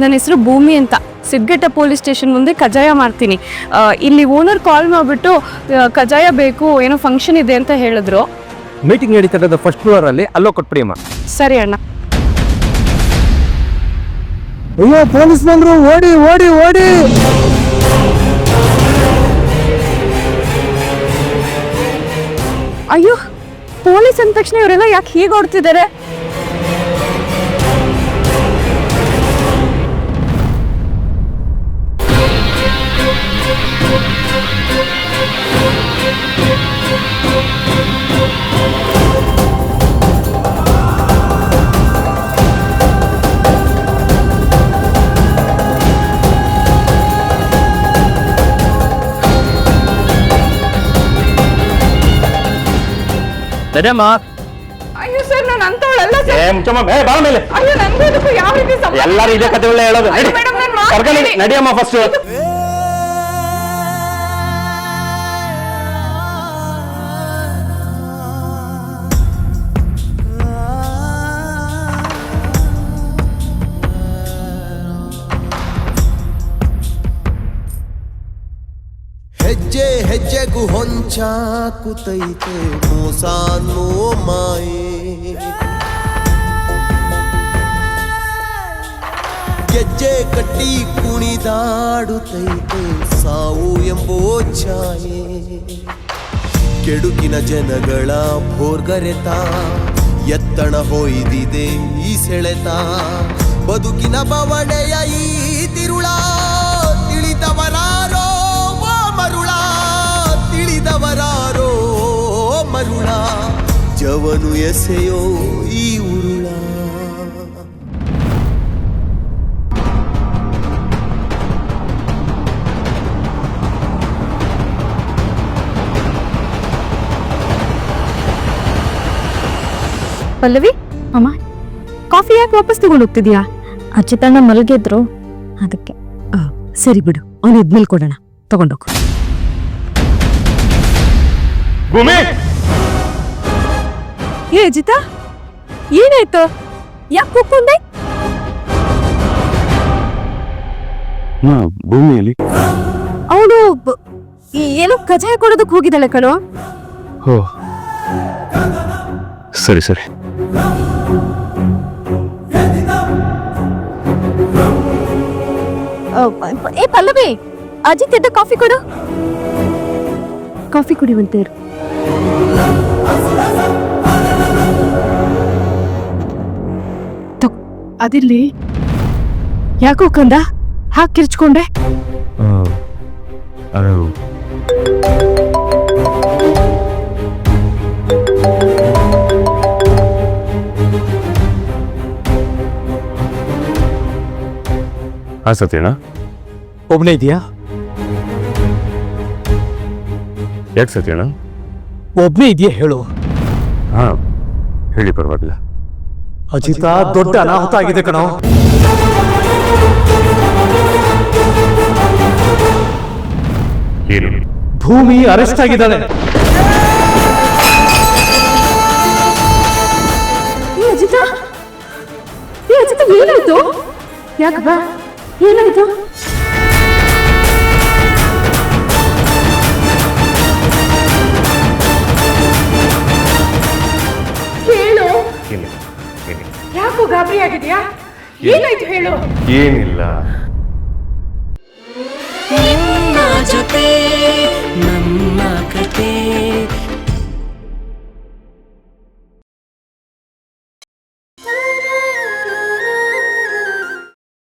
ನನ್ನ ಹೆಸರು ಭೂಮಿ ಅಂತ. ಸಿದ್ಗಟ್ಟ ಪೊಲೀಸ್ ಸ್ಟೇಷನ್ ಮುಂದೆ ಕಜಾಯ ಮಾಡ್ತೀನಿ. ಇಲ್ಲಿ ಓನರ್ ಕಾಲ್ ಮಾಡಿಬಿಟ್ಟು ಕಜಾಯ ಬೇಕು ಏನೋ ಫಂಕ್ಷನ್ ಇದೆ ಅಂತ ಹೇಳಿದ್ರು. ಮೀಟಿಂಗ್ ನಡೀತಿರೋದು ಫಸ್ಟ್ ಫ್ಲೋರ್ ಅಲ್ಲಿ ಅಲ್ಲೋ ಕೊಟ್ಬಿಡಿ ಅಮ್ಮ ಸರಿ ಅಣ್ಣ. ಅಯ್ಯೋ ಪೊಲೀಸ್ ಬಂದ್ರು ಓಡಿ ಓಡಿ ಓಡಿ. ಅಯ್ಯೋ ಪೊಲೀಸ್ ಅಂದ ತಕ್ಷಣ ಇವರೆಲ್ಲ ಯಾಕೆ ಹೀಗೆ ಓಡ್ತಿದ್ದಾರೆ? ನಡಿಯಮ್ಮ ಅಯ್ಯೋ ಸರ್ ನಾನು ಅಂತವಳಲ್ಲ ಏ ಮುಚ್ಚಮ್ಮ ಏ ಬಾ ಮೇಲೆ. ಅಯ್ಯೋ ನನಗೂ ಇದಕ್ಕೂ ಯಾವ ರೀತಿ ಸಂಬಂಧ ಎಲ್ಲರೂ ಇದೇ ಕಥೆ ಹೇಳೋದು. ನಡಿ. ಮೇಡಮ್, ನಾನು. ಕರ್ಕೊಂಡು ನಡಿ- ನಡಿಯಮ್ಮ ಫಸ್ಟ್ ಹೆಜ್ಜೆ ಹೊಂಚ ಕುತೈತೆ ಮೋಸ ಅನ್ನೋ ಮಾಯೆ. ಗೆಜ್ಜೆ ಕಟ್ಟಿ ಕುಣಿದಾಡುತ್ತೈತೆ ಸಾವು ಎಂಬೋ ಛಾಯೆ. ಕೆಡುಕಿನ ಜನಗಳ ಭೋರ್ಗರೆತ, ಎತ್ತಣ ಹೊಯ್ದಿದೆ ಈ ಸೆಳೆತ. ಬದುಕಿನ ಬವಣೆಯ ಈ ತಿರುಳ ತಿಳಿದವರಾರೋ ಜವನು ಎಸೆಯೋ ಈ ಉರುಳ. ಪಲ್ಲವಿ ಅಮ್ಮ ಕಾಫಿ ಯಾಕೆ ವಾಪಸ್ ತಗೊಂಡು ಹೋಗ್ತಿದ್ಯಾ? ಅಚ್ಯುತಣ್ಣ ಮಲಗಿದ್ರು. ಅದಕ್ಕೆ ಆ, ಸರಿ ಬಿಡು ಅವನು ಇದ್ಮೇಲೆ ಕೊಡೋಣ ತಗೊಂಡೋಗು ಭೂಮಿ! ಏ ಅಜಿತಾ ಏನಾಯ್ತು? ಯಾಕೆ ಕೂತ್ಕೊಂಡೆ? ಭೂಮಿಯಲ್ಲಿ. ಅವಳು ಏನೋ ಕಜಾಯ ಕೊಡೋದಕ್ಕೆ ಹೋಗಿದ್ದಾಳೆ ಕಣೋ. ಓ ಸರಿ ಸರಿ. ಏ ಪಲ್ಲವಿ ಅಜಿತ್ ಎದ್ದ ಕಾಫಿ ಕೊಡು. ಕಾಫಿ ಕುಡಿಯುವಂತೆ ಇರು. ಅದಿರ್ಲಿ. ಯಾಕೋ ಕಂದ? ಹಾಕಿ ಕಿರ್ಚ್ಕೊಂಡೆ ಹಾ ಸತ್ಯಣ್ಣ. ಒಬ್ಬನೇ ಇದೆಯಾ? ಯಾಕೆ ಸತ್ಯಣ್ಣ? ಒಬ್ಬನೇ ಇದೆಯಾ ಹೇಳು. ಹಾ ಹೇಳಿ ಪರವಾಗಿಲ್ಲ. ಅಜಿತ ದೊಡ್ಡ ಅನಾಹುತ ಆಗಿದೆ ಕಣೋ. ಏನು? ಭೂಮಿ ಅರೆಸ್ಟ್ ಆಗಿದ್ದಾನೆ. ಏ ಅಜಿತಾ ಏ ಅಜಿತಾ ಏನಾಯ್ತು? ಯಾಕಪ್ಪ ಏನಾಯ್ತು? ಗಾಬರಿ ಆಗಿದ್ಯಾ? ಏನಾಯ್ತು ಹೇಳು? ಏನಿಲ್ಲ. ನಿಮ್ಮ ಜೊತೆ ನಮ್ಮ ಕತೆ.